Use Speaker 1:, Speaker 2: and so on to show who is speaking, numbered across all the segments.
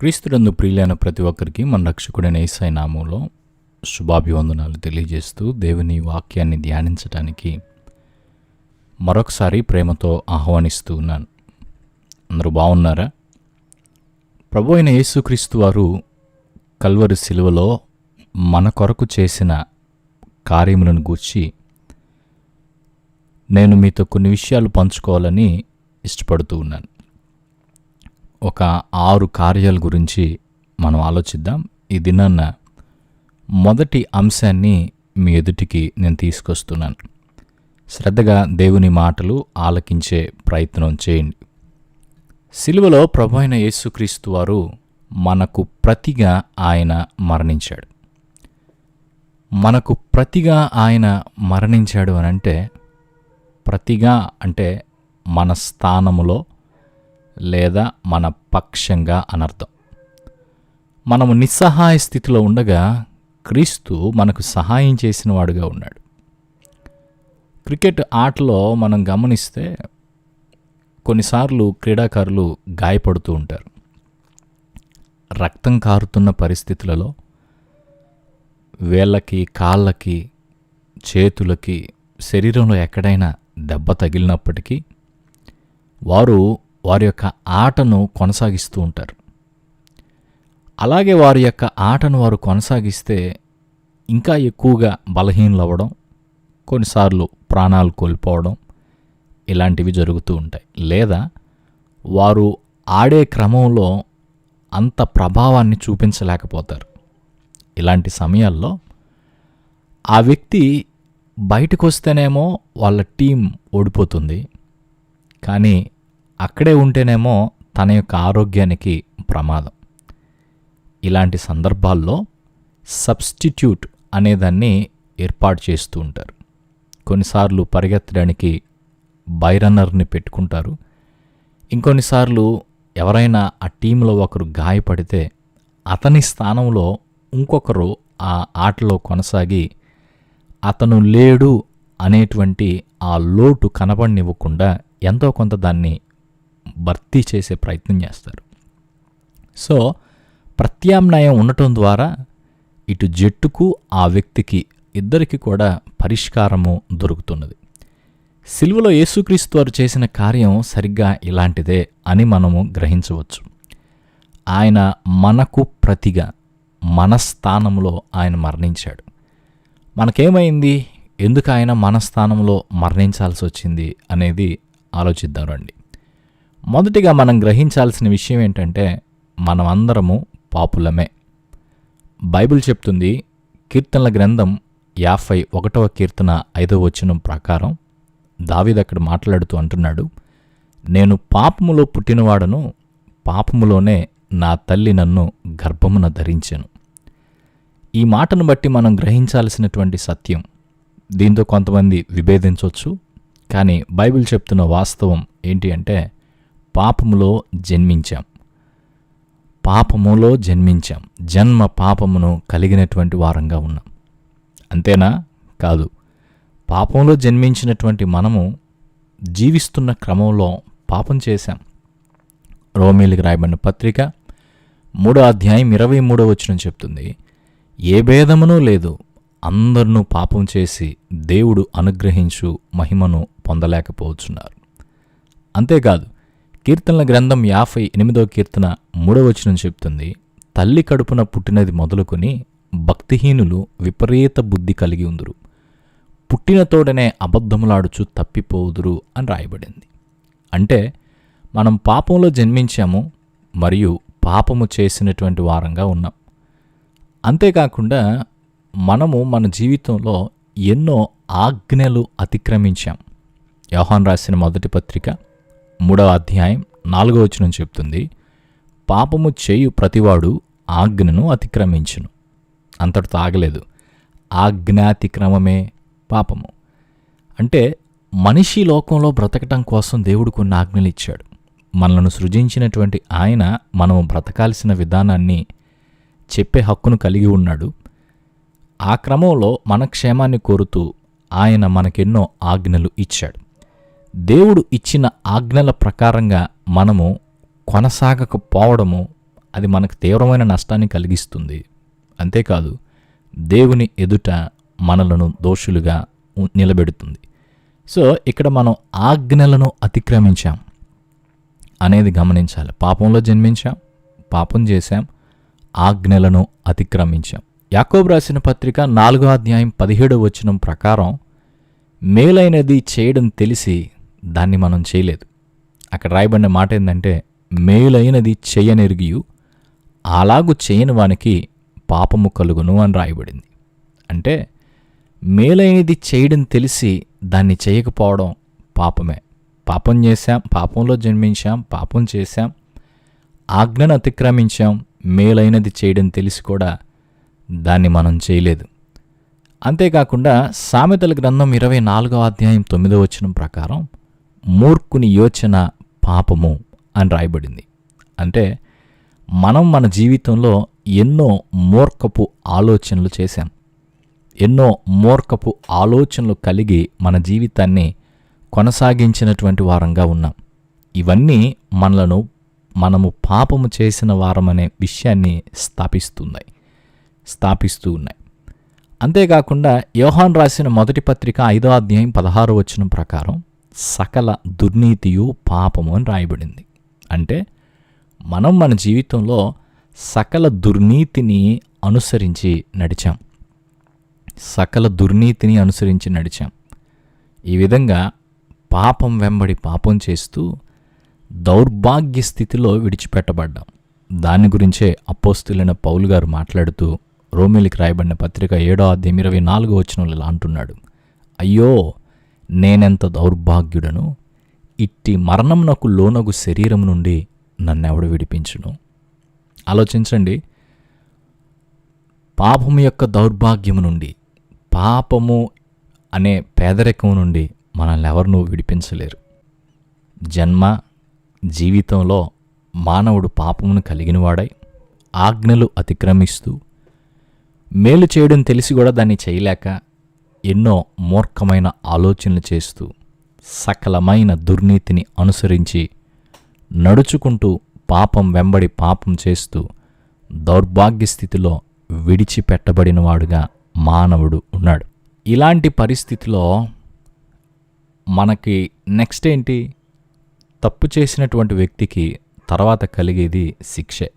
Speaker 1: క్రీస్తునందు ప్రియులైన ప్రతి ఒక్కరికి మన రక్షకుడైన ఏసై నామంలో శుభాభివందనాలు తెలియజేస్తూ దేవుని వాక్యాన్ని ధ్యానించడానికి మరొకసారి ప్రేమతో ఆహ్వానిస్తూ ఉన్నాను. అందరూ బాగున్నారా? ప్రభు అయిన యేసుక్రీస్తు వారు కల్వరి శిలువలో మన కొరకు చేసిన కార్యములను గూర్చి నేను మీతో కొన్ని విషయాలు పంచుకోవాలని ఇష్టపడుతూ ఉన్నాను. ఒక ఆరు కార్యాల గురించి మనం ఆలోచిద్దాం. ఈ దినాన్న మొదటి అంశాన్ని మీ ఎదుటికి నేను తీసుకొస్తున్నాను. శ్రద్ధగా దేవుని మాటలు ఆలకించే ప్రయత్నం చేయండి. సిలువలో ప్రభు అయిన యేసుక్రీస్తు వారు మనకు ప్రతిగా ఆయన మరణించాడు. మనకు ప్రతిగా ఆయన మరణించాడు అని అంటే ప్రతిగా అంటే మన స్థానములో లేదా మన పక్షంగా అనర్థం మనము నిస్సహాయ స్థితిలో ఉండగా క్రీస్తు మనకు సహాయం చేసిన వాడుగా ఉన్నాడు. క్రికెట్ ఆటలో మనం గమనిస్తే కొన్నిసార్లు క్రీడాకారులు గాయపడుతూ ఉంటారు. రక్తం కారుతున్న పరిస్థితులలో వేళ్ళకి కాళ్ళకి చేతులకి శరీరంలో ఎక్కడైనా దెబ్బ తగిలినప్పటికీ వారు వారి యొక్క ఆటను కొనసాగిస్తూ ఉంటారు. అలాగే వారి యొక్క ఆటను వారు కొనసాగిస్తే ఇంకా ఎక్కువగా బలహీనలవ్వడం కొన్నిసార్లు ప్రాణాలు కోల్పోవడం ఇలాంటివి జరుగుతూ ఉంటాయి. లేదా వారు ఆడే క్రమంలో అంత ప్రభావాన్ని చూపించలేకపోతారు. ఇలాంటి సమయాల్లో ఆ వ్యక్తి బయటకు వస్తేనేమో వాళ్ళ టీం ఓడిపోతుంది. కానీ అక్కడే ఉంటేనేమో తన యొక్క ఆరోగ్యానికి ప్రమాదం. ఇలాంటి సందర్భాల్లో సబ్స్టిట్యూట్ అనేదాన్ని ఏర్పాటు చేస్తూ ఉంటారు. కొన్నిసార్లు పరిగెత్తడానికి బైరన్నర్ని పెట్టుకుంటారు. ఇంకొన్నిసార్లు ఎవరైనా ఆ టీంలో ఒకరు గాయపడితే అతని స్థానంలో ఇంకొకరు ఆ ఆటలో కొనసాగి అతను లేడు అనేటువంటి ఆ లోటు కనబడినివ్వకుండా ఎంతో కొంత దాన్ని భర్తీ చేసే ప్రయత్నం చేస్తారు. సో ప్రత్యామ్నాయం ఉండటం ద్వారా ఇటు జట్టుకు ఆ వ్యక్తికి ఇద్దరికి కూడా పరిష్కారము దొరుకుతున్నది. సిలువలో యేసుక్రీస్తు వారు చేసిన కార్యం సరిగ్గా ఇలాంటిదే అని మనము గ్రహించవచ్చు. ఆయన మనకు ప్రతిగా మన స్థానంలో ఆయన మరణించాడు. మనకేమైంది? ఎందుకు ఆయన మన స్థానంలో మరణించాల్సి వచ్చింది అనేది ఆలోచిద్దాం రండి. మొదటిగా మనం గ్రహించాల్సిన విషయం ఏంటంటే మనమందరము పాపులమే. బైబిల్ చెప్తుంది కీర్తనల గ్రంథం యాభై ఒకటవ కీర్తన ఐదవ వచనం ప్రకారం దావీద్ అక్కడ మాట్లాడుతూ అంటున్నాడు నేను పాపములో పుట్టినవాడను పాపములోనే నా తల్లి నన్ను గర్భమున ధరించాను. ఈ మాటను బట్టి మనం గ్రహించాల్సినటువంటి సత్యం దీంతో కొంతమంది విభేదించవచ్చు కానీ బైబిల్ చెప్తున్న వాస్తవం ఏంటి అంటే పాపములో జన్మించాం. పాపములో జన్మించాం. జన్మ పాపమును కలిగినటువంటి వారంగా ఉన్నాం. అంతేనా? కాదు. పాపంలో జన్మించినటువంటి మనము జీవిస్తున్న క్రమంలో పాపం చేశాం. రోమేలికి రాయబడిన పత్రిక మూడో అధ్యాయం ఇరవై మూడో వచ్చిన చెప్తుంది ఏ భేదమునూ లేదు. అందరినూ పాపం చేసి దేవుడు అనుగ్రహించు మహిమను పొందలేకపోవచ్చున్నారు అంతేకాదు కీర్తనల గ్రంథం యాభై ఎనిమిదో కీర్తన మూడవచనం చెప్తుంది తల్లి కడుపున పుట్టినది మొదలుకొని భక్తిహీనులు విపరీత బుద్ధి కలిగి ఉందురు. పుట్టిన తోడనే అబద్ధములాడుచు తప్పిపోవుదురు అని రాయబడింది. అంటే మనం పాపంలో జన్మించాము మరియు పాపము చేసినటువంటి వారంగా ఉన్నాం. అంతేకాకుండా మనము మన జీవితంలో ఎన్నో ఆజ్ఞలు అతిక్రమించాం. యోహాన్ రాసిన మొదటి పత్రిక మూడవ అధ్యాయం నాలుగవ వచనం చెప్తుంది పాపము చేయు ప్రతివాడు ఆజ్ఞను అతిక్రమించును. అంతటితో ఆగలేదు. ఆజ్ఞాతిక్రమమే పాపము. అంటే మనిషి లోకంలో బ్రతకటం కోసం దేవుడు కొన్ని ఆజ్ఞలు ఇచ్చాడు. మనలను సృజించినటువంటి ఆయన మనము బ్రతకాల్సిన విధానాన్ని చెప్పే హక్కును కలిగి ఉన్నాడు. ఆ క్రమంలో మన క్షేమాన్ని కోరుతూ ఆయన మనకెన్నో ఆజ్ఞలు ఇచ్చాడు. దేవుడు ఇచ్చిన ఆజ్ఞల ప్రకారంగా మనము కొనసాగకపోవడము అది మనకు తీవ్రమైన నష్టాన్ని కలిగిస్తుంది. అంతేకాదు దేవుని ఎదుట మనలను దోషులుగా నిలబెడుతుంది. సో ఇక్కడ మనం ఆజ్ఞలను అతిక్రమించాం అనేది గమనించాలి. పాపంలో జన్మించాం పాపం చేశాం ఆజ్ఞలను అతిక్రమించాం. యాకోబు రాసిన పత్రిక నాలుగో అధ్యాయం పదిహేడో వచనం ప్రకారం మేలైనది చేయడం తెలిసి దాన్ని మనం చేయలేదు. అక్కడ రాయబడిన మాట ఏంటంటే మేలైనది చేయనెరిగియు అలాగు చేయని వానికి పాపము కలుగును అని రాయబడింది. అంటే మేలైనది చేయడం తెలిసి దాన్ని చేయకపోవడం పాపమే. పాపం చేశాం పాపంలో జన్మించాం పాపం చేశాం ఆజ్ఞను అతిక్రమించాం మేలైనది చేయడం తెలిసి కూడా దాన్ని మనం చేయలేదు. అంతేకాకుండా సామెతల గ్రంథం ఇరవై నాలుగవ అధ్యాయం తొమ్మిదో వచ్చిన ప్రకారం మూర్ఖుని యోచన పాపము అని రాయబడింది. అంటే మనం మన జీవితంలో ఎన్నో మూర్ఖపు ఆలోచనలు చేశాం. ఎన్నో మూర్ఖపు ఆలోచనలు కలిగి మన జీవితాన్ని కొనసాగించినటువంటి వారంగా ఉన్నాం. ఇవన్నీ మనలను మనము పాపము చేసిన వారమనే విషయాన్ని స్థాపిస్తున్నాయి స్థాపిస్తూ ఉన్నాయి. అంతేకాకుండా యోహాన్ రాసిన మొదటి పత్రిక ఐదో అధ్యాయం పదహారు వచ్చిన ప్రకారం సకల దుర్నీతియు పాపము అని రాయబడింది. అంటే మనం మన జీవితంలో సకల దుర్నీతిని అనుసరించి నడిచాం. సకల దుర్నీతిని అనుసరించి నడిచాం. ఈ విధంగా పాపం వెంబడి పాపం చేస్తూ దౌర్భాగ్య స్థితిలో విడిచిపెట్టబడ్డాం. దాని గురించే అపోస్తులైన పౌలు గారు మాట్లాడుతూ రోమిలికి రాయబడిన పత్రిక ఏడో అధ్యాయం ఇరవై నాలుగో వచనంలో ఇలా అంటున్నాడు. అయ్యో నేనెంత దౌర్భాగ్యుడను? ఇట్టి మరణమునకు లోనగు శరీరం నుండి నన్నెవడు విడిపించును? ఆలోచించండి. పాపము యొక్క దౌర్భాగ్యము నుండి పాపము అనే పేదరికం నుండి మనల్ని ఎవరినూ విడిపించలేరు. జన్మ జీవితంలో మానవుడు పాపమును కలిగినవాడై ఆజ్ఞలు అతిక్రమిస్తూ మేలు చేయడం తెలిసి కూడా దాన్ని చేయలేక ఎన్నో మూర్ఖమైన ఆలోచనలు చేస్తూ సకలమైన దుర్నీతిని అనుసరించి నడుచుకుంటూ పాపం వెంబడి పాపం చేస్తూ దౌర్భాగ్య స్థితిలో విడిచిపెట్టబడినవాడుగా మానవుడు ఉన్నాడు. ఇలాంటి పరిస్థితిలో మనకి నెక్స్ట్ ఏంటి? తప్పు చేసినటువంటి వ్యక్తికి తర్వాత కలిగేది శిక్షే.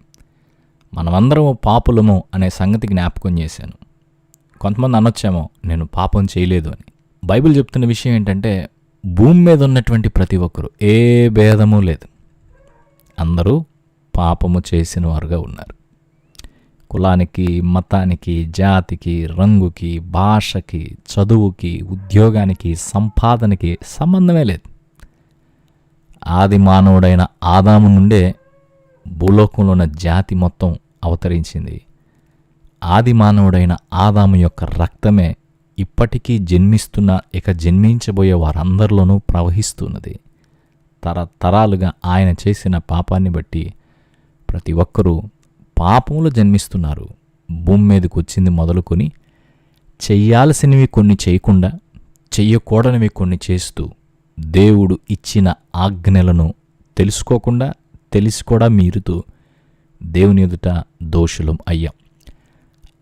Speaker 1: మనమందరము పాపులము అనే సంగతి జ్ఞాపకం చేశాను. కొంతమంది అనొచ్చేమో నేను పాపం చేయలేదు అని. బైబిల్ చెప్తున్న విషయం ఏంటంటే భూమి మీద ఉన్నటువంటి ప్రతి ఒక్కరు ఏ భేదము లేదు. అందరూ పాపము చేసిన వారుగా ఉన్నారు. కులానికి మతానికి జాతికి రంగుకి భాషకి చదువుకి ఉద్యోగానికి సంపాదనకి సంబంధమే లేదు. ఆది మానవుడైన ఆదాము నుండే భూలోకంలో ఉన్న జాతి మొత్తం అవతరించింది. ఆది మానవుడైన ఆదాము యొక్క రక్తమే ఇప్పటికీ జన్మిస్తున్న ఇక జన్మించబోయే వారందరిలోనూ ప్రవహిస్తున్నది. తరతరాలుగా ఆయన చేసిన పాపాన్ని బట్టి ప్రతి ఒక్కరూ పాపములు జన్మిస్తున్నారు. భూమి మీదకు వచ్చింది మొదలుకొని చెయ్యాల్సినవి కొన్ని చేయకుండా చెయ్యకూడనివి కొన్ని చేస్తూ దేవుడు ఇచ్చిన ఆజ్ఞలను తెలుసుకోకుండా తెలిసి కూడా మీరుతూ దేవుని ఎదుట దోషులం అయ్యాం.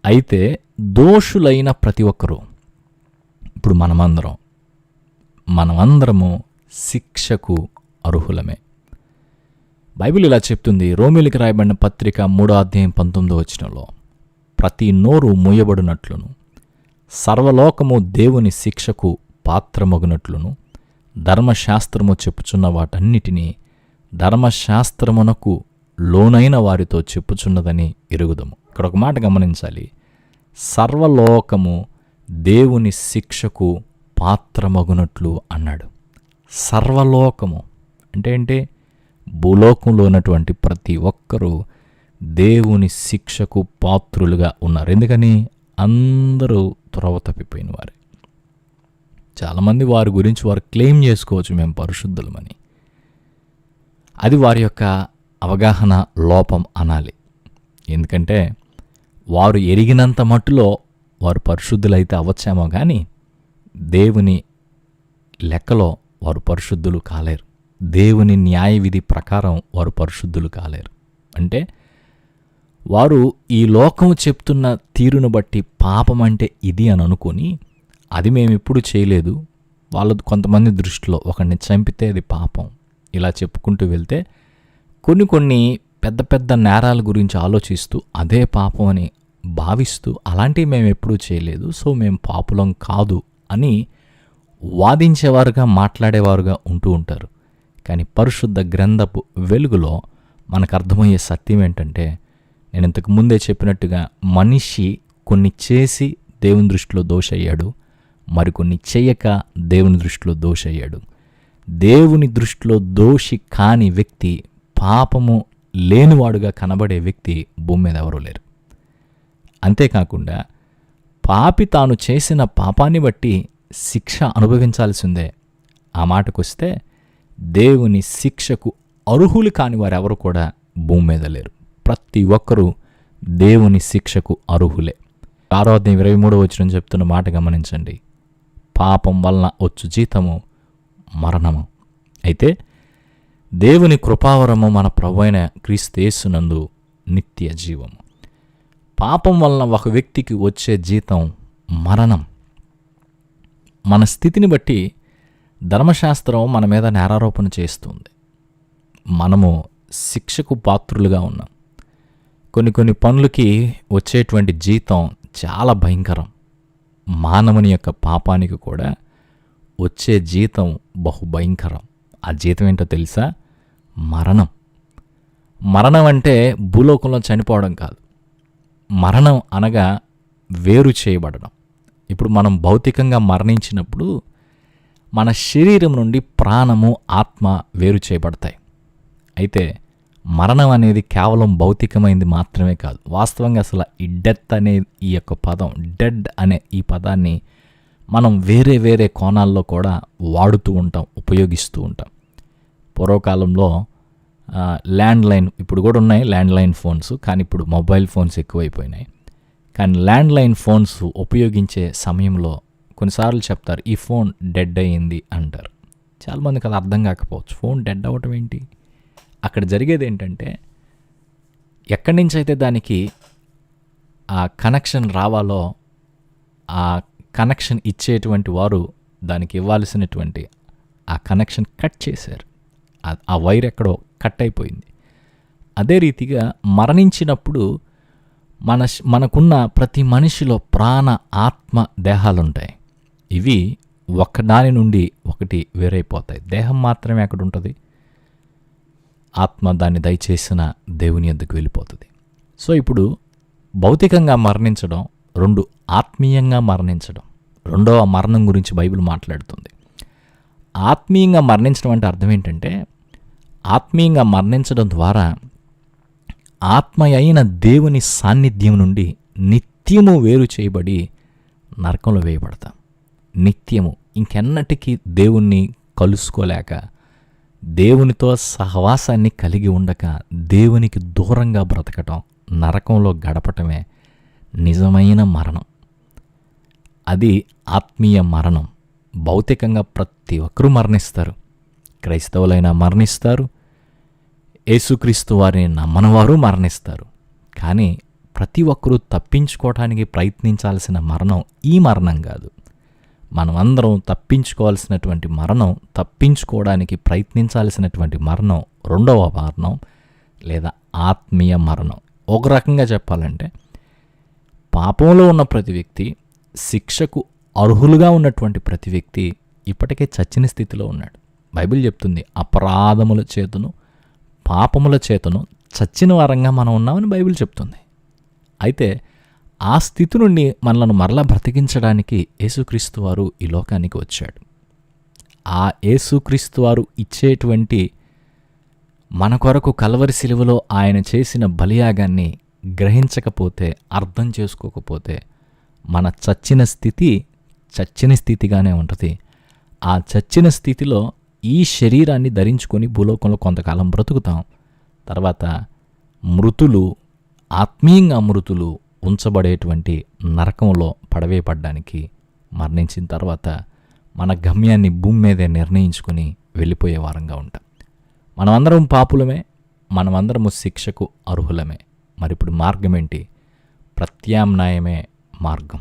Speaker 1: అయితే దోషులైన ప్రతి ఒక్కరూ ఇప్పుడు మనమందరం మనమందరము శిక్షకు అర్హులమే. బైబిల్ ఇలా చెప్తుంది రోమిలికి రాయబడిన పత్రిక మూడో అధ్యాయం పంతొమ్మిదో వచనంలో ప్రతి నోరు మూయబడినట్లును సర్వలోకము దేవుని శిక్షకు పాత్రమగునట్లును ధర్మశాస్త్రము చెప్పుచున్న వాటన్నిటినీ ధర్మశాస్త్రమునకు లోనైన వారితో చెప్పుచున్నదని ఎరుగుదము. ఇక్కడ ఒక మాట గమనించాలి సర్వలోకము దేవుని శిక్షకు పాత్రమగునట్లు అన్నాడు. సర్వలోకము అంటే ఏంటి? భూలోకంలో ఉన్నటువంటి ప్రతి ఒక్కరూ దేవుని శిక్షకు పాత్రులుగా ఉన్నారు. ఎందుకని? అందరూ త్రోవ తప్పిపోయిన వారే. చాలామంది వారి గురించి వారు క్లెయిమ్ చేసుకోవచ్చు మేము పరిశుద్ధులమని. అది వారి యొక్క అవగాహన లోపం అనాలి. ఎందుకంటే వారు ఎరిగినంత మట్టులో వారు పరిశుద్ధులైతే అవ్వచ్చేమో కానీ దేవుని లెక్కలో వారు పరిశుద్ధులు కాలేరు. దేవుని న్యాయ విధి ప్రకారం వారు పరిశుద్ధులు కాలేరు. అంటే వారు ఈ లోకం చెప్తున్న తీరును బట్టి పాపం అంటే ఇది అని అనుకొని అది మేము ఇప్పుడు చేయలేదు. వాళ్ళ కొంతమంది దృష్టిలో ఒకరిని చంపితే అది పాపం. ఇలా చెప్పుకుంటూ వెళ్తే కొన్ని కొన్ని పెద్ద పెద్ద నేరాల గురించి ఆలోచిస్తూ అదే పాపం అని భావిస్తూ అలాంటివి మేము ఎప్పుడూ చేయలేదు. సో మేము పాపులం కాదు అని వాదించేవారుగా మాట్లాడేవారుగా ఉంటూ ఉంటారు. కానీ పరిశుద్ధ గ్రంథపు వెలుగులో మనకు అర్థమయ్యే సత్యం ఏంటంటే నేను ఇంతకు ముందే చెప్పినట్టుగా మనిషి కొన్ని చేసి దేవుని దృష్టిలో దోషయ్యాడు. మరికొన్ని చేయక దేవుని దృష్టిలో దోషయ్యాడు. దేవుని దృష్టిలో దోషి కాని వ్యక్తి పాపము లేనివాడుగా కనబడే వ్యక్తి భూమి మీద ఎవరూ లేరు. అంతేకాకుండా పాపి తాను చేసిన పాపాన్ని బట్టి శిక్ష అనుభవించాల్సిందే. ఆ మాటకొస్తే దేవుని శిక్షకు అర్హులు కాని వారెవరు కూడా భూమి మీద లేరు. ప్రతి ఒక్కరూ దేవుని శిక్షకు అర్హులే. ఆరోగ్యం ఇరవై మూడో వచ్చిన చెప్తున్న మాట గమనించండి. పాపం వలన వచ్చు జీతము మరణము. అయితే దేవుని కృపావరము మన ప్రభు అయిన క్రీస్తేసునందు నిత్య జీవము. పాపం వలన ఒక వ్యక్తికి వచ్చే జీతం మరణం. మన స్థితిని బట్టి ధర్మశాస్త్రం మన మీద నేరారోపణ చేస్తుంది. మనము శిక్షకు పాత్రులుగా ఉన్నాం. కొన్ని కొన్ని పనులకి వచ్చేటువంటి జీతం చాలా భయంకరం. మానవుని యొక్క పాపానికి కూడా వచ్చే జీతం బహు భయంకరం. ఆ జీతం ఏంటో తెలుసా? మరణం. మరణం అంటే భూలోకంలో చనిపోవడం కాదు. మరణం అనగా వేరు చేయబడడం. ఇప్పుడు మనం భౌతికంగా మరణించినప్పుడు మన శరీరం నుండి ప్రాణము ఆత్మ వేరు చేయబడతాయి. అయితే మరణం అనేది కేవలం భౌతికమైంది మాత్రమే కాదు. వాస్తవంగా అసలు ఈ డెత్ అనే ఈ యొక్క పదం డెడ్ అనే ఈ పదాన్ని మనం వేరే వేరే కోణాల్లో కూడా వాడుతూ ఉంటాం ఉపయోగిస్తూ ఉంటాం. పూర్వకాలంలో ల్యాండ్ లైన్ ఇప్పుడు కూడా ఉన్నాయి ల్యాండ్ లైన్ ఫోన్స్ కానీ ఇప్పుడు మొబైల్ ఫోన్స్ ఎక్కువైపోయినాయి. కానీ ల్యాండ్ లైన్ ఫోన్స్ ఉపయోగించే సమయంలో కొన్నిసార్లు చెప్తారు ఈ ఫోన్ డెడ్ అయ్యింది అంటారు. చాలామందికి అది అర్థం కాకపోవచ్చు. ఫోన్ డెడ్ అవ్వటం ఏంటి? అక్కడ జరిగేది ఏంటంటే ఎక్కడి నుంచి అయితే దానికి ఆ కనెక్షన్ రావాలో ఆ కనెక్షన్ ఇచ్చేటువంటి వారు దానికి ఇవ్వాల్సినటువంటి ఆ కనెక్షన్ కట్ చేశారు. ఆ- వైర్ ఎక్కడో కట్ అయిపోయింది. అదే రీతిగా మరణించినప్పుడు మన మనకున్న ప్రతి మనిషిలో ప్రాణ ఆత్మ దేహాలుంటాయి. ఇవి ఒకదాని నుండి ఒకటి వేరైపోతాయి. దేహం మాత్రమే అక్కడ ఉంటుంది ఆత్మ దాన్ని దయచేసిన దేవుని ఎద్దుకు వెళ్ళిపోతుంది. సో ఇప్పుడు భౌతికంగా మరణించడం రెండు ఆత్మీయంగా మరణించడం రెండవ మరణం గురించి బైబిల్ మాట్లాడుతుంది. ఆత్మీయంగా మరణించడం అంటే అర్థం ఏంటంటే ఆత్మీయంగా మరణించడం ద్వారా ఆత్మ అయిన దేవుని సాన్నిధ్యం నుండి నిత్యము వేరు చేయబడి నరకంలో వేయబడతాం. నిత్యము. ఇంకెన్నటికీ దేవుణ్ణి కలుసుకోలేక దేవునితో సహవాసాన్ని కలిగి ఉండక దేవునికి దూరంగా బ్రతకటం నరకంలో గడపటమే నిజమైన మరణం. అది ఆత్మీయ మరణం. భౌతికంగా ప్రతి ఒక్కరూ మరణిస్తారు. క్రైస్తవులైనా మరణిస్తారు. యేసుక్రీస్తు వారిని నమ్మనవారు మరణిస్తారు. కానీ ప్రతి ఒక్కరూ తప్పించుకోవటానికి ప్రయత్నించాల్సిన మరణం ఈ మరణం కాదు. మనమందరం తప్పించుకోవాల్సినటువంటి మరణం తప్పించుకోవడానికి ప్రయత్నించాల్సినటువంటి మరణం రెండవ మరణం లేదా ఆత్మీయ మరణం. ఒక రకంగా చెప్పాలంటే పాపంలో ఉన్న ప్రతి వ్యక్తి శిక్షకు అర్హులుగా ఉన్నటువంటి ప్రతి వ్యక్తి ఇప్పటికే చచ్చిన స్థితిలో ఉన్నాడు. బైబిల్ చెప్తుంది అపరాధముల చేతను పాపముల చేతను చచ్చిన వారంగా మనం ఉన్నామని బైబిల్ చెప్తుంది. అయితే ఆ స్థితి నుండి మనలను మరలా బ్రతికించడానికి యేసుక్రీస్తు వారు ఈ లోకానికి వచ్చాడు. ఆ యేసుక్రీస్తు వారు ఇచ్చేటువంటి మన కొరకు కలవరి శిలువలో ఆయన చేసిన బలియాగాన్ని గ్రహించకపోతే అర్థం చేసుకోకపోతే మన చచ్చిన స్థితి చచ్చిన స్థితిగానే ఉంటుంది. ఆ చచ్చిన స్థితిలో ఈ శరీరాన్ని ధరించుకొని భూలోకంలో కొంతకాలం బ్రతుకుతాం. తర్వాత మృతులు ఆత్మీయంగా మృతులు ఉంచబడేటువంటి నరకంలో పడవేయబడ్డానికి మరణించిన తర్వాత మన గమ్యాన్ని భూమి మీదే నిర్ణయించుకొని వెళ్ళిపోయే వారంగా ఉంటాం. మనమందరం పాపులమే మనమందరము శిక్షకు అర్హులమే. మరి ఇప్పుడు మార్గం ఏంటి? ప్రత్యామ్నాయమే మార్గం.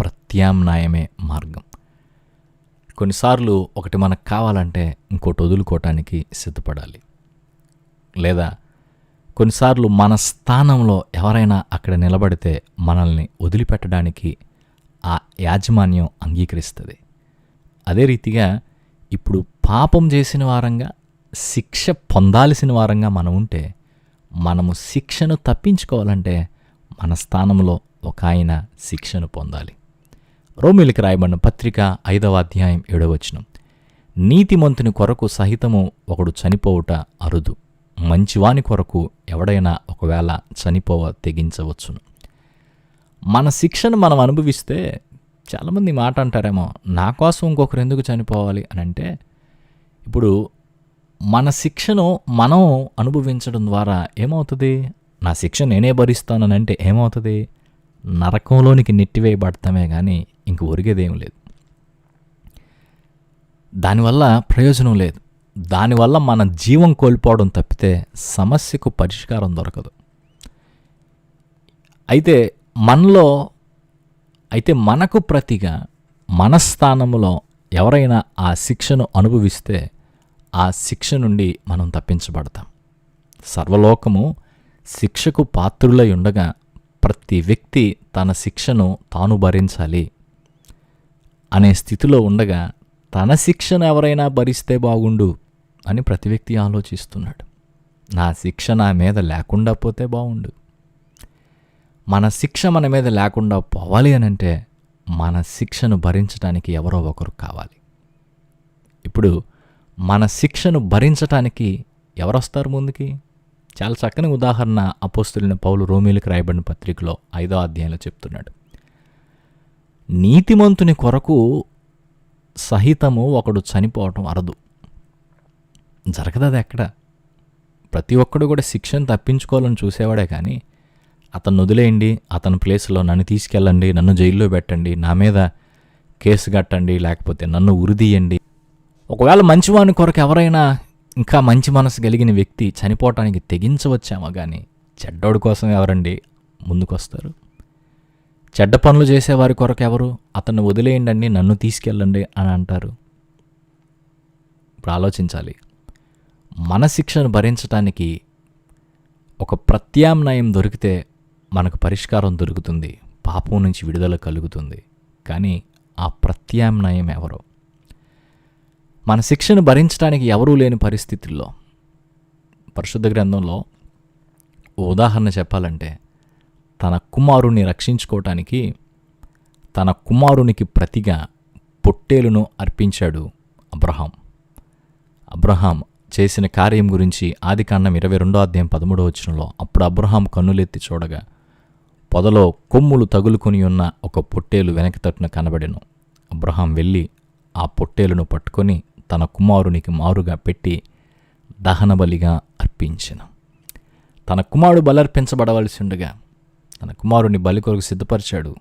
Speaker 1: ప్రత్యామ్నాయమే మార్గం. కొన్నిసార్లు ఒకటి మనకు కావాలంటే ఇంకోటి వదులుకోవటానికి సిద్ధపడాలి. లేదా కొన్నిసార్లు మన స్థానంలో ఎవరైనా అక్కడ నిలబడితే మనల్ని వదిలిపెట్టడానికి ఆ యాజమాన్యం అంగీకరిస్తుంది. అదే రీతిగా ఇప్పుడు పాపం చేసిన వారంగా శిక్ష పొందాల్సిన వారంగా మనం ఉంటే మనము శిక్షను తప్పించుకోవాలంటే మన స్థానంలో ఒక ఆయన శిక్షను పొందాలి. రోమిలికి రాయబడిన పత్రిక ఐదవ అధ్యాయం ఏడవచనం నీతిమంతుని కొరకు సహితము ఒకడు చనిపోవుట అరుదు. మంచివాని కొరకు ఎవడైనా ఒకవేళ చనిపోవ తెగించవచ్చును. మన శిక్షను మనం అనుభవిస్తే చాలామంది మాట అంటారేమో నా కోసం ఇంకొకరు ఎందుకు చనిపోవాలి? అని అంటే ఇప్పుడు మన శిక్షను మనం అనుభవించడం ద్వారా ఏమవుతుంది? నా శిక్ష నేనే భరిస్తానని అంటే ఏమవుతుంది? నరకంలోనికి నెట్టివేయబడతామే కానీ ఇంక ఒరిగేదేం లేదు. దానివల్ల ప్రయోజనం లేదు. దానివల్ల మన జీవం కోల్పోవడం తప్పితే సమస్యకు పరిష్కారం దొరకదు. అయితే మనలో అయితే మనకు ప్రతిగా మన స్థానంలో ఎవరైనా ఆ శిక్షను అనుభవిస్తే ఆ శిక్ష నుండి మనం తప్పించబడతాం. సర్వలోకము శిక్షకు పాత్రులై ఉండగా ప్రతి వ్యక్తి తన శిక్షను తాను భరించాలి అనే స్థితిలో ఉండగా తన శిక్షను ఎవరైనా భరిస్తే బాగుండు అని ప్రతి వ్యక్తి ఆలోచిస్తున్నాడు. నా శిక్ష నా మీద లేకుండా పోతే బాగుండు. మన శిక్ష మన మీద లేకుండా పోవాలి అని అంటే మన శిక్షను భరించడానికి ఎవరో ఒకరు కావాలి. ఇప్పుడు మన శిక్షను భరించటానికి ఎవరొస్తారు ముందుకి? చాలా చక్కని ఉదాహరణ అపోస్తులైన పౌలు రోమిలకు రాయబడిన పత్రికలో ఐదో అధ్యాయంలో చెప్తున్నాడు. నీతిమంతుని కొరకు సహితము ఒకడు చనిపోవటం అరదు. జరగదు అది ఎక్కడ? ప్రతి ఒక్కడు కూడా శిక్షను తప్పించుకోవాలని చూసేవాడే కానీ అతను వదిలేయండి అతని ప్లేస్లో నన్ను తీసుకెళ్ళండి నన్ను జైల్లో పెట్టండి నా మీద కేసు కట్టండి లేకపోతే నన్ను ఉరిదీయండి ఒకవేళ మంచివాని కొరకు ఎవరైనా ఇంకా మంచి మనసు కలిగిన వ్యక్తి చనిపోవటానికి తెగించవచ్చామో కానీ చెడ్డోడి కోసం ఎవరండి ముందుకొస్తారు? చెడ్డ పనులు చేసేవారి కొరకు ఎవరు? అతన్ని వదిలేయండి నన్ను తీసుకెళ్ళండి అని అంటారు. ఇప్పుడు ఆలోచించాలి. మన శిక్షను భరించటానికి ఒక ప్రత్యామ్నాయం దొరికితే మనకు పరిష్కారం దొరుకుతుంది. పాపం నుంచి విడుదల కలుగుతుంది. కానీ ఆ ప్రత్యామ్నాయం ఎవరో? మన శిక్షను భరించడానికి ఎవరూ లేని పరిస్థితుల్లో పరిశుద్ధ గ్రంథంలో ఉదాహరణ చెప్పాలంటే తన కుమారుణ్ణి రక్షించుకోవటానికి తన కుమారునికి ప్రతిగా పొట్టేలును అర్పించాడు అబ్రహాం. అబ్రహాం చేసిన కార్యం గురించి ఆదికాండం ఇరవై రెండో అధ్యాయం పదమూడో వచనంలో అప్పుడు అబ్రహాం కన్నులెత్తి చూడగా పొదలో కొమ్ములు తగులుకొని ఉన్న ఒక పొట్టేలు వెనక తట్టున కనబడెను. అబ్రహాం వెళ్ళి ఆ పొట్టేలును పట్టుకొని తన కుమారునికి మారుగా పెట్టి దహనబలిగా అర్పించను. తన కుమారుడు బలర్పించబడవలసి ఉండగా తన కుమారుని బలి కొరకు సిద్ధపరిచాడు.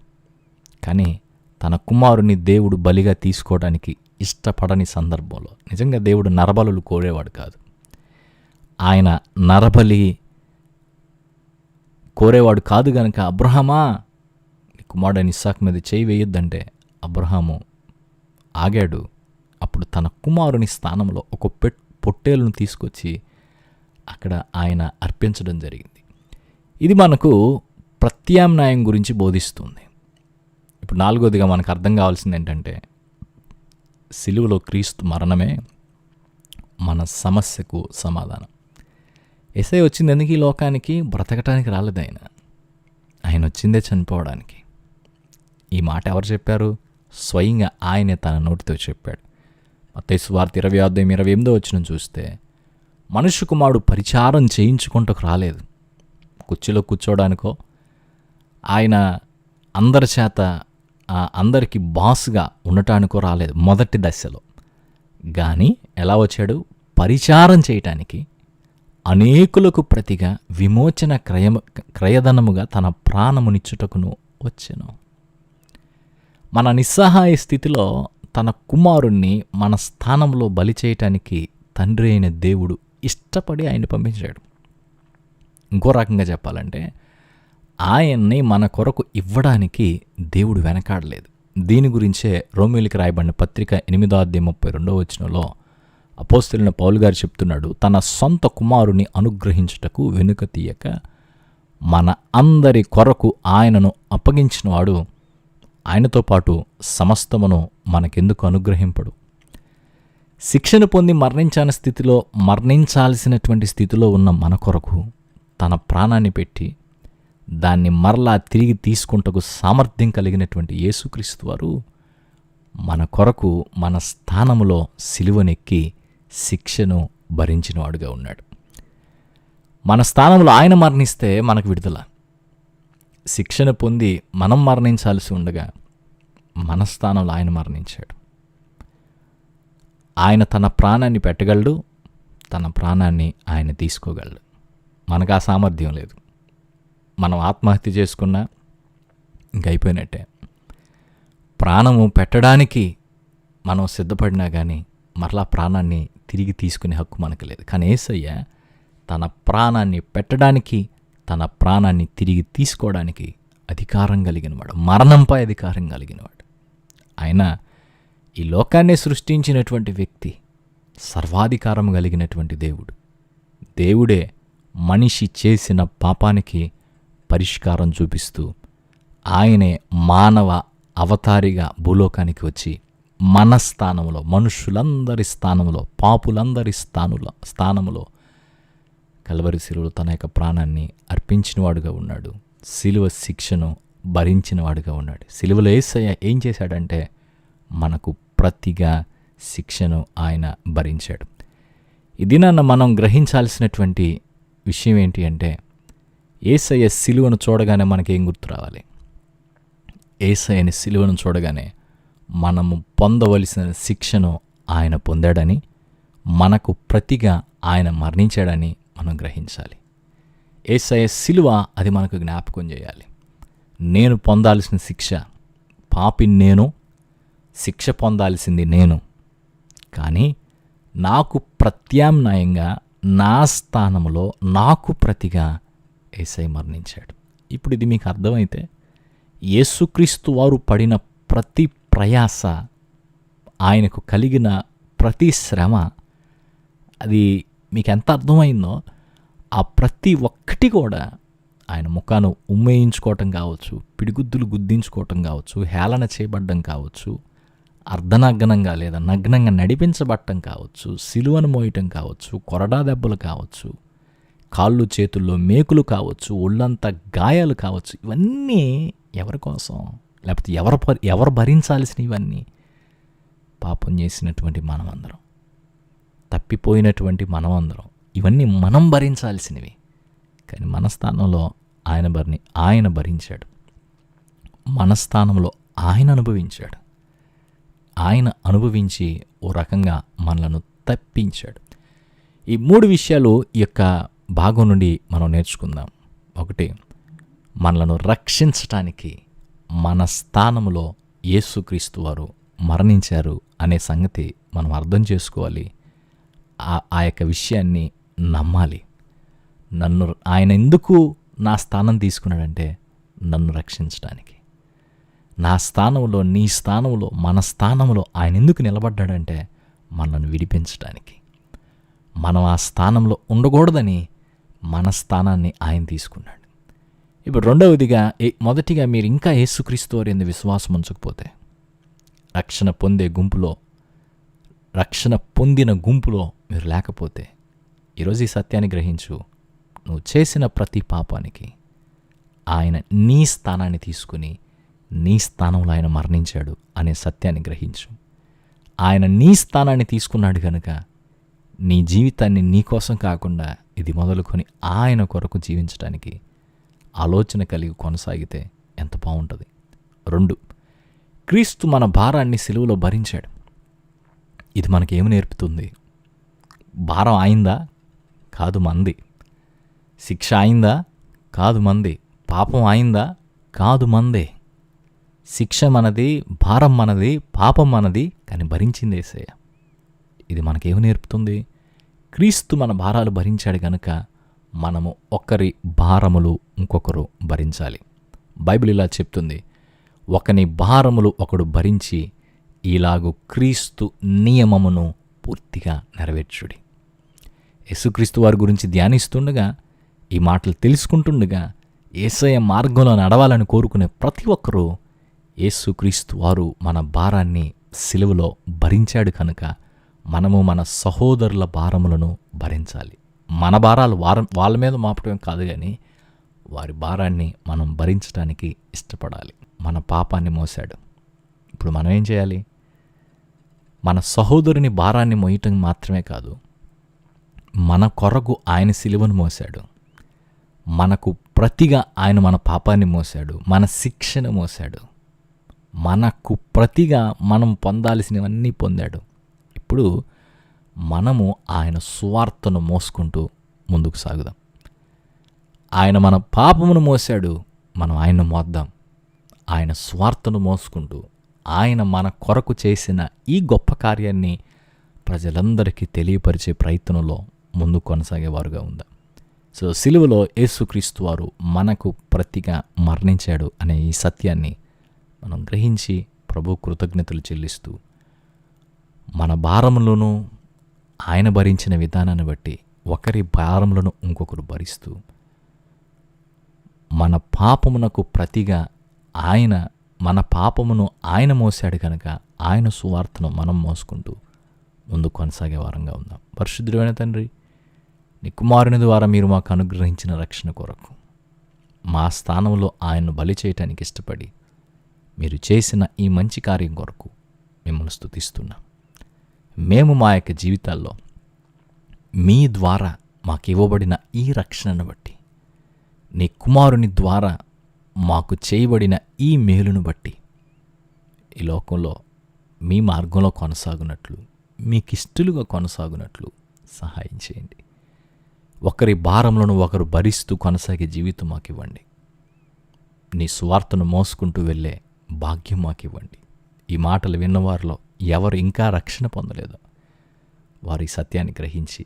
Speaker 1: కానీ తన కుమారుని దేవుడు బలిగా తీసుకోవడానికి ఇష్టపడని సందర్భంలో నిజంగా దేవుడు నరబలులు కోరేవాడు కాదు. ఆయన నరబలి కోరేవాడు కాదు గనక అబ్రహమా నీ ఇస్సాక్ మీద చేయి వేయొద్దంటే అబ్రహాము ఆగాడు. అప్పుడు తన కుమారుని స్థానంలో ఒక పెట్ పొట్టేలును తీసుకొచ్చి అక్కడ ఆయన అర్పించడం జరిగింది. ఇది మనకు ప్రత్యామ్నాయం గురించి బోధిస్తుంది. ఇప్పుడు నాలుగోదిగా మనకు అర్థం కావాల్సింది ఏంటంటే సిలువలో క్రీస్తు మరణమే మన సమస్యకు సమాధానం. ఎస్ఐ వచ్చింది ఎందుకు ఈ లోకానికి? బ్రతకటానికి రాలేదు ఆయన. ఆయన వచ్చిందే చనిపోవడానికి. ఈ మాట ఎవరు చెప్పారు? స్వయంగా ఆయనే తన నోటితో చెప్పాడు. మత్తయి ఇరవై అధ్యాయం ఇరవై ఎనిమిదో వచ్చిన చూస్తే మనుష్య కుమారుడు పరిచారం చేయించుకుంటకు రాలేదు. కుర్చీలో కూర్చోవడానికో ఆయన అందరి చేత అందరికీ అందరికి బాస్గా ఉండటానికో రాలేదు మొదటి దశలో. కానీ ఎలా వచ్చాడు? పరిచారం చేయటానికి అనేకులకు ప్రతిగా విమోచన క్రయ క్రయధనముగా తన ప్రాణమునిచ్చుటకును వచ్చాను. మన నిస్సహాయ స్థితిలో తన కుమారుణ్ణి మన స్థానంలో బలి చేయటానికి తండ్రి అయిన దేవుడు ఇష్టపడి ఆయన పంపించాడు. ఇంకో రకంగా చెప్పాలంటే ఆయన్ని మన కొరకు ఇవ్వడానికి దేవుడు వెనకాడలేదు. దీని గురించే రోమిలికి రాయబడిన పత్రిక ఎనిమిదో అధ్యాయం ముప్పై రెండో వచనంలో అపోస్తులైన పౌలు గారు చెప్తున్నాడు తన సొంత కుమారుని అనుగ్రహించుటకు వెనుక తీయక మన అందరి కొరకు ఆయనను అప్పగించినవాడు ఆయనతో పాటు సమస్తమును మనకెందుకు అనుగ్రహింపడు. శిక్షను పొంది మరణించని స్థితిలో మరణించాల్సినటువంటి స్థితిలో ఉన్న మన కొరకు తన ప్రాణాన్ని పెట్టి దాన్ని మరలా తిరిగి తీసుకుంటకు సామర్థ్యం కలిగినటువంటి యేసుక్రీస్తు వారు మన కొరకు మన స్థానములో సిలువనెక్కి శిక్షను భరించినవాడుగా ఉన్నాడు. మన స్థానంలో ఆయన మరణిస్తే మనకు విడుదల. శిక్షణ పొంది మనం మరణించాల్సి ఉండగా మన స్థానంలో ఆయన మరణించాడు. ఆయన తన ప్రాణాన్ని పెట్టగలడు తన ప్రాణాన్ని ఆయన తీసుకోగలడు. మనకు ఆ సామర్థ్యం లేదు. మనం ఆత్మహత్య చేసుకున్నా ఇంక అయిపోయినట్టే. ప్రాణము పెట్టడానికి మనం సిద్ధపడినా కానీ మరలా ప్రాణాన్ని తిరిగి తీసుకునే హక్కు మనకు లేదు. కానీ ఏసయ్య తన ప్రాణాన్ని పెట్టడానికి తన ప్రాణాన్ని తిరిగి తీసుకోవడానికి అధికారం కలిగినవాడు మరణంపై అధికారం కలిగినవాడు. ఆయన ఈ లోకాన్ని సృష్టించినటువంటి వ్యక్తి సర్వాధికారం కలిగినటువంటి దేవుడు. దేవుడే మనిషి చేసిన పాపానికి పరిష్కారం చూపిస్తూ ఆయనే మానవ అవతారిగా భూలోకానికి వచ్చి మన స్థానంలో మనుషులందరి స్థానంలో పాపులందరి స్థానుల స్థానంలో కలవరి శిలువలో తన యొక్క ప్రాణాన్ని అర్పించినవాడుగా ఉన్నాడు. శిలువ శిక్షను భరించినవాడుగా ఉన్నాడు. శిలువలో ఏసయ్య ఏం చేశాడంటే మనకు ప్రతిగా శిక్షను ఆయన భరించాడు. ఈ దినాన్న మనం గ్రహించాల్సినటువంటి విషయం ఏంటి అంటే ఏసయ్య సిలువను చూడగానే మనకేం గుర్తు రావాలి? ఏసయ్యని సిలువను చూడగానే మనము పొందవలసిన శిక్షను ఆయన పొందాడని మనకు ప్రతిగా ఆయన మరణించాడని మనం గ్రహించాలి. ఏసఐ సిలువ అది మనకు జ్ఞాపకం చేయాలి. నేను పొందాల్సిన శిక్ష పాపిని నేను శిక్ష పొందాల్సింది నేను. కానీ నాకు ప్రత్యామ్నాయంగా నా స్థానంలో నాకు ప్రతిగా ఏసై మరణించాడు. ఇప్పుడు ఇది మీకు అర్థమైతే యేసుక్రీస్తు వారు పడిన ప్రతి ప్రయాస ఆయనకు కలిగిన ప్రతి శ్రమ అది మీకు ఎంత అర్థమైందో ఆ ప్రతి ఒక్కటి కూడా ఆయన ముఖాను ఉమ్మేయించుకోవటం కావచ్చు పిడిగుద్దులు గుద్దించుకోవటం కావచ్చు హేళన చేయబడ్డం కావచ్చు అర్ధనగ్నంగా లేదా నగ్నంగా నడిపించబట్టం కావచ్చు సిలువను మోయటం కావచ్చు కొరడా దెబ్బలు కావచ్చు కాళ్ళు చేతుల్లో మేకులు కావచ్చు ఒళ్ళంతా గాయాలు కావచ్చు ఇవన్నీ ఎవరి కోసం? లేకపోతే ఎవరు ఎవరు భరించాల్సిన ఇవన్నీ? పాపం చేసినటువంటి మనమందరం. తప్పిపోయినటువంటి మనమందరం. ఇవన్నీ మనం భరించాల్సినవి. కానీ మన స్థానంలో ఆయన భరిని ఆయన భరించాడు. మన స్థానంలో ఆయన అనుభవించాడు. ఆయన అనుభవించి ఓ రకంగా మనలను తప్పించాడు. ఈ మూడు విషయాలు ఈ యొక్క భాగం నుండి మనం నేర్చుకుందాం. ఒకటి మనలను రక్షించటానికి మన స్థానంలో యేసుక్రీస్తు వారు మరణించారు అనే సంగతి మనం అర్థం చేసుకోవాలి. ఆ- ఆ యొక్క విషయాన్ని నమ్మాలి. నన్ను ఆయన ఎందుకు నా స్థానం తీసుకున్నాడంటే నన్ను రక్షించడానికి. నా స్థానంలో నీ స్థానంలో మన స్థానంలో ఆయన ఎందుకు నిలబడ్డాడంటే మనల్ని విడిపించడానికి. మనం ఆ స్థానంలో ఉండకూడదని మన స్థానాన్ని ఆయన తీసుకున్నాడు. ఇప్పుడు రెండవదిగా మొదటిగా మీరు ఇంకా యేసుక్రీస్తు వారి విశ్వాసం ఉంచకపోతే రక్షణ పొందే గుంపులో రక్షణ పొందిన గుంపులో మీరు లేకపోతే ఈరోజు ఈ సత్యాన్ని గ్రహించు. నువ్వు చేసిన ప్రతి పాపానికి ఆయన నీ స్థానాన్ని తీసుకుని నీ స్థానంలో ఆయన మరణించాడు అనే సత్యాన్ని గ్రహించు. ఆయన నీ స్థానాన్ని తీసుకున్నాడు కనుక నీ జీవితాన్ని నీ కోసం కాకుండా ఇది మొదలుకొని ఆయన కొరకు జీవించడానికి ఆలోచన కలిగి కొనసాగితే ఎంత బాగుంటుంది. రెండు క్రీస్తు మన భారాన్ని సెలువులో భరించాడు. ఇది మనకేమి నేర్పుతుంది? భారం ఆయిందా? కాదు మంది. శిక్ష ఆయిందా? కాదు మంది. పాపం ఆయిందా? కాదు మందే. శిక్ష మనది భారం మనది పాపం మనది కానీ భరించింది ఏసయ్య. ఇది మనకేమి నేర్పుతుంది? క్రీస్తు మన భారాలు భరించాడు గనుక మనము ఒకరి భారములు ఇంకొకరు భరించాలి. బైబిల్ ఇలా చెప్తుంది. ఒకని భారములు ఒకడు భరించి ఇలాగు క్రీస్తు నియమమును పూర్తిగా నెరవేర్చుడి. యేసుక్రీస్తు వారి గురించి ధ్యానిస్తుండగా ఈ మాటలు తెలుసుకుంటుండగా ఏసయ మార్గంలో నడవాలని కోరుకునే ప్రతి ఒక్కరూ యేసుక్రీస్తు వారు మన భారాన్ని సిలువలో భరించాడు కనుక మనము మన సహోదరుల భారములను భరించాలి. మన భారాలు వార వాళ్ళ మీద మాపటం కాదు కానీ వారి భారాన్ని మనం భరించడానికి ఇష్టపడాలి. మన పాపాన్ని మోసాడు ఇప్పుడు మనం ఏం చేయాలి? మన సహోదరుని భారాన్ని మోయటం మాత్రమే కాదు మన కొరకు ఆయన సిలువను మోసాడు మనకు ప్రతిగా ఆయన మన పాపాన్ని మోసాడు మన శిక్షను మోసాడు మనకు ప్రతిగా మనం పొందాల్సినవన్నీ పొందాడు. ఇప్పుడు మనము ఆయన స్వార్థను మోసుకుంటూ ముందుకు సాగుదాం. ఆయన మన పాపమును మోసాడు మనం ఆయన్ను మోద్దాం. ఆయన స్వార్థను మోసుకుంటూ ఆయన మన కొరకు చేసిన ఈ గొప్ప కార్యాన్ని ప్రజలందరికీ తెలియపరిచే ప్రయత్నంలో ముందు కొనసాగేవారుగా ఉందాం? సో సిలువలో యేసుక్రీస్తు వారు మనకు ప్రతిగా మరణించాడు అనే ఈ సత్యాన్ని మనం గ్రహించి ప్రభు కృతజ్ఞతలు చెల్లిస్తూ మన భారములను ఆయన భరించిన విధానాన్ని బట్టి ఒకరి భారములను ఇంకొకరు భరిస్తూ మన పాపమునకు ప్రతిగా ఆయన మన పాపమును ఆయన మోసాడు కనుక ఆయన సువార్తను మనం మోసుకుంటూ ముందు కొనసాగే వారంగా ఉందాం. పరిశుద్ధుడైన తండ్రి నీ కుమారుని ద్వారా మీరు మాకు అనుగ్రహించిన రక్షణ కొరకు మా స్థానంలో ఆయన్ను బలి చేయటానికి ఇష్టపడి మీరు చేసిన ఈ మంచి కార్యం కొరకు మిమ్మల్ని స్థుతిస్తున్నాం మేము మా యొక్క జీవితాల్లో మీ ద్వారా మాకు ఇవ్వబడిన ఈ రక్షణను బట్టి నీ కుమారుని ద్వారా మాకు చేయబడిన ఈ మేలును బట్టి ఈ లోకంలో మీ మార్గంలో కొనసాగునట్లు మీకు ఇష్టలుగా కొనసాగునట్లు సహాయం చేయండి. ఒకరి భారములను ఒకరు భరిస్తూ కొనసాగే జీవితం మాకు ఇవ్వండి. నీ సువార్తను మోసుకుంటూ వెళ్ళే భాగ్యం మాకు ఇవ్వండి. ఈ మాటలు విన్నవారిలో ఎవరు ఇంకా రక్షణ పొందలేదో. వారి సత్యాన్ని గ్రహించి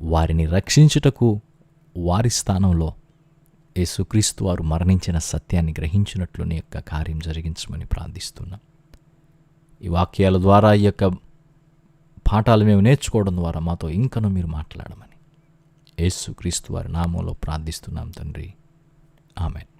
Speaker 1: వారిని రక్షించుటకు వారి స్థానంలో యేసుక్రీస్తు వారు మరణించిన సత్యాన్ని గ్రహించినట్లు నీ యొక్క కార్యం జరిగించమని ప్రార్థిస్తున్నాం. ఈ వాక్యాల ద్వారా ఈ యొక్క పాఠాలు మేము నేర్చుకోవడం ద్వారా మాతో ఇంకనూ మీరు మాట్లాడమని యేసుక్రీస్తు వారి నామంలో ప్రార్థిస్తున్నాం తండ్రి. ఆమెన్.